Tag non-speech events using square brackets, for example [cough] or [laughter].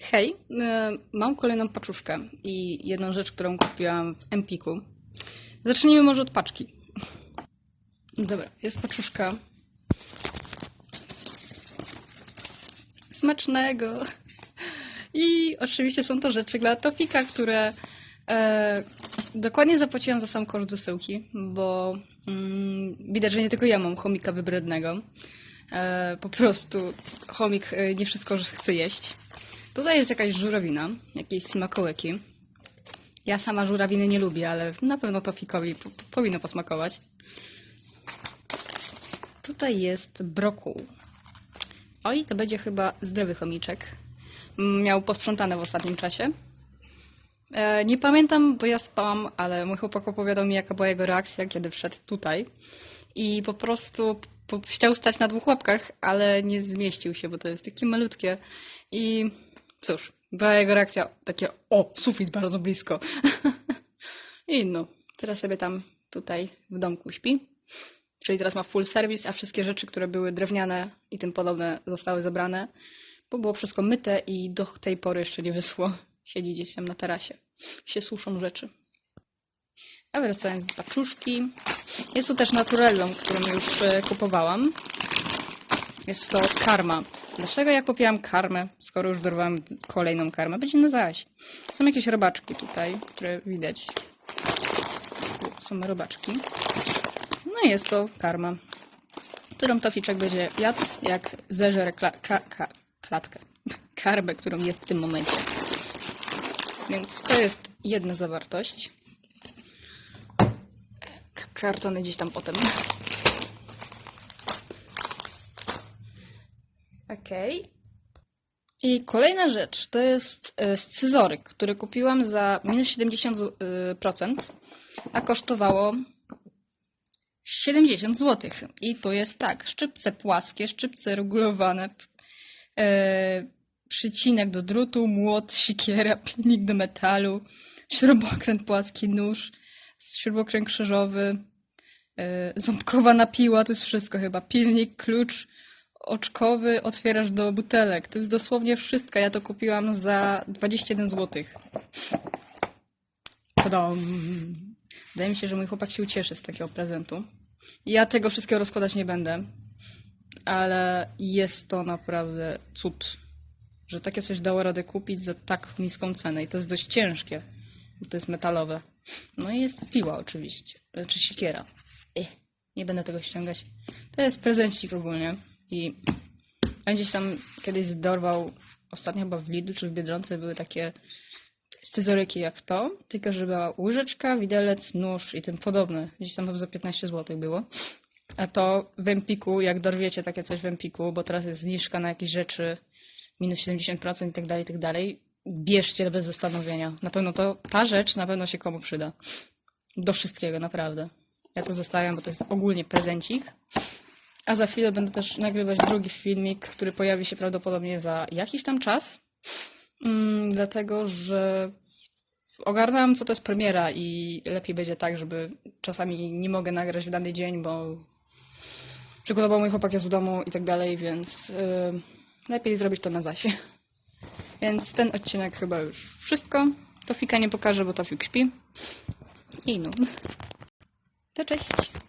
Hej, e, mam kolejną paczuszkę i jedną rzecz, którą kupiłam w Empiku. Zacznijmy może od paczki. Dobra, jest paczuszka. Smacznego! I oczywiście są to rzeczy dla Tofika, które e, dokładnie zapłaciłam za sam koszt wysyłki, bo mm, widać, że nie tylko ja mam chomika wybrednego. E, po prostu chomik e, nie wszystko chce jeść. Tutaj jest jakaś żurawina, jakieś smakołyki. Ja sama żurawiny nie lubię, ale na pewno Tofikowi po, po- powinno posmakować. Tutaj jest brokuł. Oj, to będzie chyba zdrowy chomiczek. Mm, Miał posprzątane w ostatnim czasie. E, nie pamiętam, bo ja spałam, ale mój chłopak opowiadał mi, jaka była jego reakcja, kiedy wszedł tutaj. I po prostu po, chciał stać na dwóch łapkach, ale nie zmieścił się, bo to jest takie malutkie. I cóż, była jego reakcja takie, o, sufit bardzo blisko. [laughs] I no, teraz sobie tam tutaj w domku śpi. Czyli teraz ma full service, a wszystkie rzeczy, które były drewniane i tym podobne zostały zebrane, bo było wszystko myte i do tej pory jeszcze nie wysło. Siedzi gdzieś tam na tarasie. Się suszą rzeczy. A wracając do paczuszki. Jest tu też naturellum, którą już e, kupowałam. Jest to karma. Dlaczego ja kupiłam karmę, skoro już dorwałam kolejną karmę? Będzie na zaś. Są jakieś robaczki tutaj, które widać. Tu Są robaczki. No i jest to karma, którą Toficzek będzie jadł, jak zeżere kla- ka- ka- klatkę. [laughs] Karmę, którą je w tym momencie. Więc to jest jedna zawartość. K- Kartony gdzieś tam potem. Okej. I kolejna rzecz to jest e, scyzoryk, który kupiłam za minus 70%, y, procent, a kosztowało 70 zł. I tu jest tak, szczypce płaskie, szczypce regulowane, e, przycinek do drutu, młot, sikiera, pilnik do metalu, śrubokręt płaski, nóż, śrubokręt krzyżowy, e, ząbkowana piła, to jest wszystko chyba, pilnik, klucz oczkowy, otwierasz do butelek. To jest dosłownie wszystko. Ja to kupiłam za 21 zł. Tadam. Wydaje mi się, że mój chłopak się ucieszy z takiego prezentu. Ja tego wszystkiego rozkładać nie będę, ale jest to naprawdę cud, że takie coś dało radę kupić za tak niską cenę i to jest dość ciężkie, bo to jest metalowe. No i jest piła oczywiście, czy siekiera. Ech, nie będę tego ściągać. To jest prezencik ogólnie i on gdzieś tam kiedyś zdorwał, ostatnio chyba w Lidlu czy w Biedronce były takie scyzoryki jak to, tylko że była łyżeczka, widelec, nóż i tym podobne. Gdzieś tam chyba za 15 zł było. A to w Empiku, jak dorwiecie takie coś w Empiku, bo teraz jest zniżka na jakieś rzeczy, minus 70% i tak dalej, i tak dalej, bierzcie bez zastanowienia. Na pewno to, ta rzecz na pewno się komu przyda. Do wszystkiego, naprawdę. Ja to zostawiam, bo to jest ogólnie prezencik. A za chwilę będę też nagrywać drugi filmik, który pojawi się prawdopodobnie za jakiś tam czas. Mm, dlatego, że ogarnęłam, co to jest premiera i lepiej będzie tak, żeby czasami nie mogę nagrać w dany dzień, bo przykładowo mój chłopak jest w domu i tak dalej, więc yy, lepiej zrobić to na zasie. [laughs] Więc ten odcinek chyba już wszystko. Tofika nie pokażę, bo Tofik śpi. I no. To cześć.